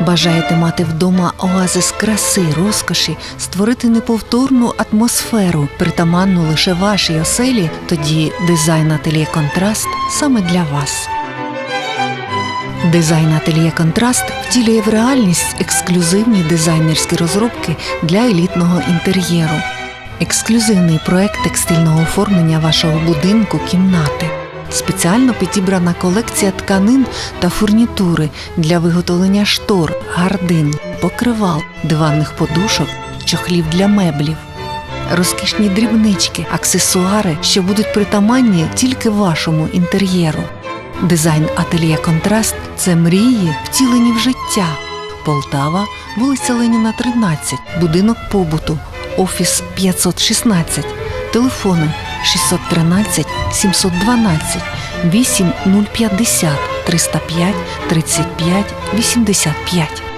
Бажаєте мати вдома оазис краси, розкоші, створити неповторну атмосферу, притаманну лише вашій оселі, тоді дизайн ательє Контраст саме для вас. Дизайн ательє Контраст втілює в реальність ексклюзивні дизайнерські розробки для елітного інтер'єру. Ексклюзивний проект текстильного оформлення вашого будинку кімнати. Спеціально підібрана колекція тканин та фурнітури для виготовлення штор, гардин, покривал, диванних подушок, чохлів для меблів. Розкішні дрібнички, аксесуари, що будуть притаманні тільки вашому інтер'єру. Дизайн ательє Контраст це мрії, втілені в життя. Полтава, вулиця Леніна, 13, будинок побуту, офіс 516, телефони 613 712 8050 305 35 85.